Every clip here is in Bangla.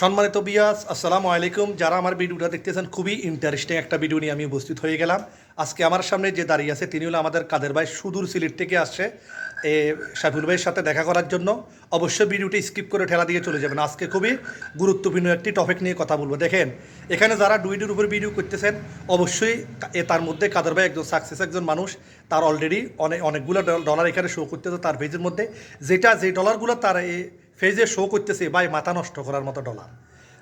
সম্মানিত বিয়াস আসসালামু আলাইকুম। যারা আমার ভিডিওটা দেখতেছেন, খুবই ইন্টারেস্টিং একটা ভিডিও নিয়ে আমি উপস্থিত হয়ে গেলাম। আজকে আমার সামনে যে দাঁড়িয়ে আছে, তিনি হলো আমাদের কাদের ভাই সুদূর সিলেট থেকে আসছে, এ, সাইফুল ভাইয়ের সাথে দেখা করার জন্য। অবশ্যই ভিডিওটি স্কিপ করে ঠেলা দিয়ে চলে যাবেন। আজকে খুবই গুরুত্বপূর্ণ একটি টপিক নিয়ে কথা বলব। দেখেন, এখানে যারা ডুইডের উপর ভিডিও করতেছেন, অবশ্যই এ, তার মধ্যে কাদের ভাই একজন সাকসেস একজন মানুষ, তার অলরেডি অনেক অনেকগুলো ডলার এখানে শো করতেছে তার পেজের মধ্যে। যেটা যে ডলারগুলো তার ফেজে শো করতেছে ভাই মাথা নষ্ট করার মতো ডলার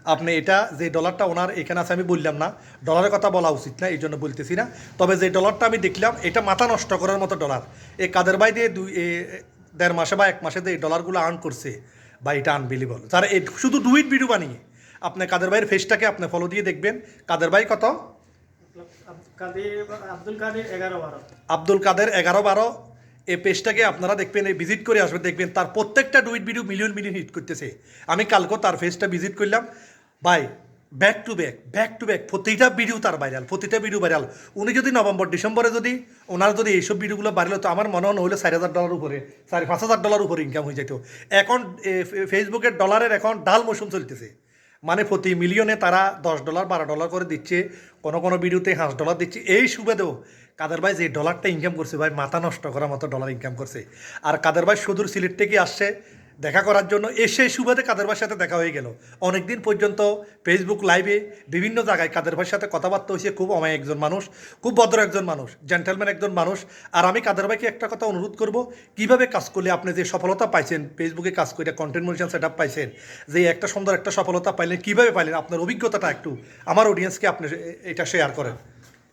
আপনি এটা যে ডলারটা ওনার এখানে আছে আমি বললাম না। ডলারের কথা বলা উচিত না এই জন্য বলতেছি না। তবে যে ডলারটা আমি দেখলাম এটা মাথা নষ্ট করার মতো ডলার এই কাদের ভাই দিয়ে দুই দেড় মাসে বা এক মাসে যে এই ডলারগুলো আর্ন করছে বা এটা আনবিলিবল যারা এই শুধু ডুইট ভিডিও বানিয়ে আপনি কাদের ভাইয়ের ফেসটাকে আপনি ফলো দিয়ে দেখবেন। কাদের ভাই কত? আব্দুল কাদের এগারো বারো। আব্দুল কাদের এগারো বারো এই পেজটাকে আপনারা দেখবেন, এই ভিজিট করে আসবেন, দেখবেন তার প্রত্যেকটা ডুইট ভিডিও মিলিয়ন মিলিয়ন হিট করতেছে। আমি কালকেও তার ফেজটা ভিজিট করলাম। ভাই back to back back to back প্রতিটা ভিডিও তার ভাইরাল প্রতিটা ভিডিও ভাইরাল উনি যদি নভেম্বর, ডিসেম্বরে যদি, ওনার যদি এইসব ভিডিওগুলো ভাইরাল হতো, আমার মনে হলে চার হাজার ডলার উপরে, চারি পাঁচ হাজার ডলার উপরে ইনকাম হয়ে যেত এখন ফেসবুকের ডলারের এখন ডাল মৌসুম চলতেছে। মানে প্রতি মিলিয়নে তারা দশ ডলার, বারো ডলার করে দিচ্ছে, কোনো কোনো ভিডিওতে হাঁস ডলার দিচ্ছে। এই সুবাদেও কাদের ভাই যে ডলারটা ইনকাম করছে ভাই, মাথা নষ্ট করার মতো ডলার ইনকাম করছে। আর কাদের ভাই সুদূর সিলেট থেকে আসছে? দেখা করার জন্য এসে সুবাদে কাদের ভাইয়ের সাথে দেখা হয়ে গেল। অনেকদিন পর্যন্ত ফেসবুক লাইভে বিভিন্ন জায়গায় কাদের ভাইয়ের সাথে কথাবার্তা হয়েছে। খুব অমায় একজন মানুষ, খুব ভদ্র একজন মানুষ জেন্টেলম্যান একজন মানুষ। আর আমি কাদের ভাইকে একটা কথা অনুরোধ করব, কীভাবে কাজ করলে আপনি যে সফলতা পাইছেন ফেসবুকে কাজ করে কন্টেন্ট মনিশন সেট আপ পাইছেন, যে একটা সুন্দর একটা সফলতা পাইলেন, কীভাবে পাইলেন, আপনার অভিজ্ঞতাটা একটু আমার অডিয়েন্সকে আপনি এটা শেয়ার করেন।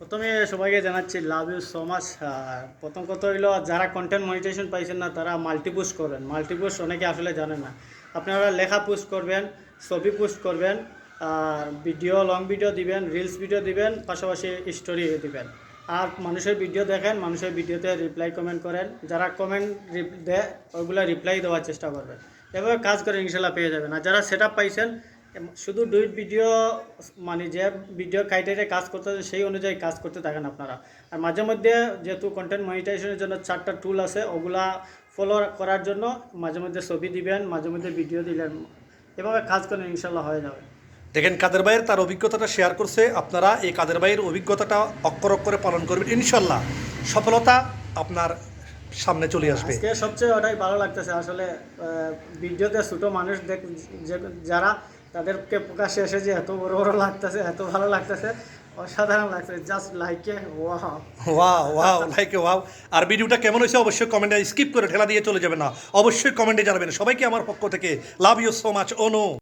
প্রথমে সবাইকে জানাচ্ছি লাভ ইউ সো মাচ প্রথম কথা হইল, যারা কন্টেন্ট মনিটাইজেশন পাইছেন না, তারা মাল্টিপুশ করবেন মাল্টিপুশ অনেকে আসলে জানেন না। আপনারা লেখা পোস্ট করবেন, ছবি পোস্ট করবেন, আর ভিডিও লং ভিডিও দিবেন রিলস ভিডিও দিবেন, পাশাপাশি স্টোরি দিবেন। আর মানুষের ভিডিও দেখেন, মানুষের ভিডিওতে রিপ্লাই কমেন্ট করেন। যারা কমেন্ট দেয়, ওইগুলো রিপ্লাই দেওয়ার চেষ্টা করবেন। এভাবে কাজ করে ইনশাল্লাহ পেয়ে যাবেন। আর যারা সেট পাইছেন শুধু ডুইট ভিডিও মানে যে ভিডিও ক্রাইটেরিয়া কাজ করতে হবে সেই অনুযায়ী কাজ করতে থাকেন আপনারা। আর মাঝে মধ্যে যেহেতু কন্টেন্ট মনিটাইজেশনের জন্য চারটা টুল আছে ওগুলা ফলো করার জন্য মাঝে মধ্যে ছবি দিবেন মাঝে মধ্যে ভিডিও দিলেন। এভাবে কাজ করেন ইনশাল্লাহ হয়ে যাবে। দেখেন কাদের ভাইয়ের তার অভিজ্ঞতাটা শেয়ার করছে আপনারা এই কাদের ভাইয়ের অভিজ্ঞতাটা অক্ষর অক্ষরে পালন করবেন ইনশাল্লাহ সফলতা আপনার সামনে চলে আসবে। সবচেয়ে ওটাই ভালো লাগতেছে আসলে ভিডিওতে ছোটো মানুষ দেখ যারা তাদেরকে প্রকাশে এসে যে এত বড় বড় লাগতেছে, এত ভালো লাগতেছে, অসাধারণ লাগছে জাস্ট লাইকে ওয়াও ওয়াও ওয়াও লাইকে ওয়াও আর ভিডিওটা কেমন হয়েছে অবশ্যই কমেন্টে স্কিপ করে ঠেলা দিয়ে চলে যাবে না। অবশ্যই কমেন্টে জানাবেন। সবাইকে আমার পক্ষ থেকে love you so much Anu